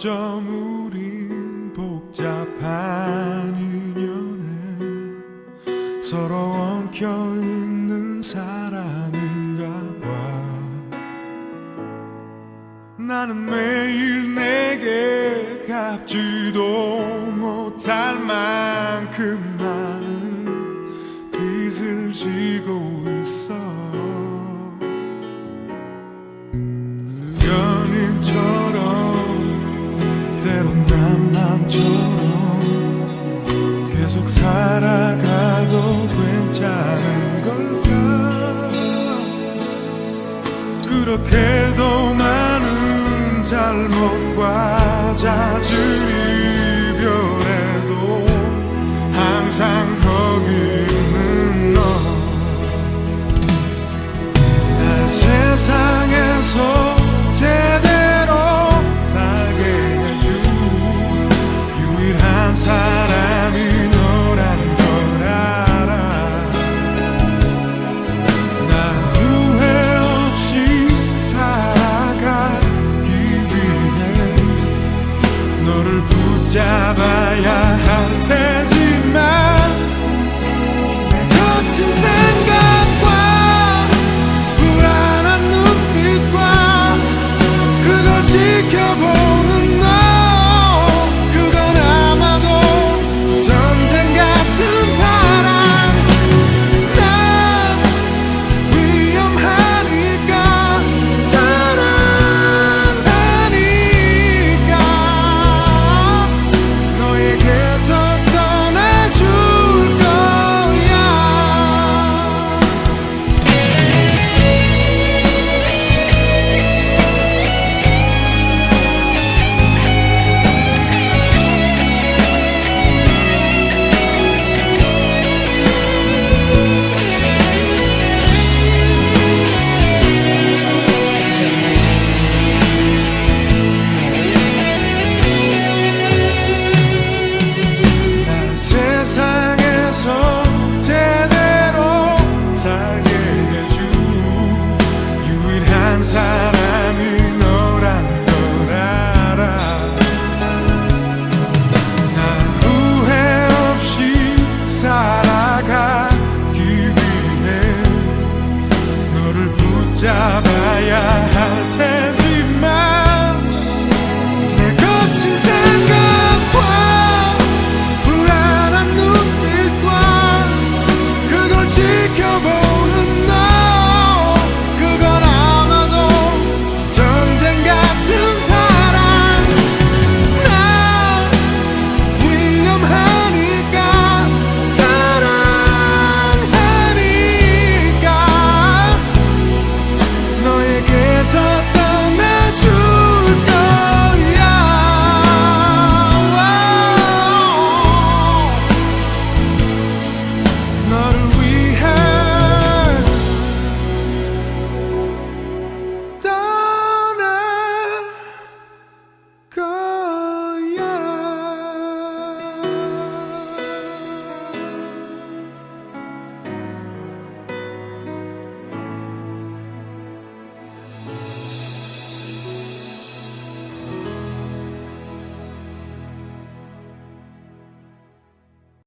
어쩜 우린 복잡한 인연에 서로 엉켜 있는 사람인가 봐. 나는 매일 내게 갚지도 못할 만큼 남남처럼 계속 살아가도 괜찮은 걸까? 그렇게도 많은 잘못과 잦은 한 사람이 너란 걸 알아. 나 후회 없이 살아가기 위해 너를 붙잡아야 할 테니 사람이 너란 걸 알아 난 후회 없이 살아가기 위해 너를 붙잡아야 할 테.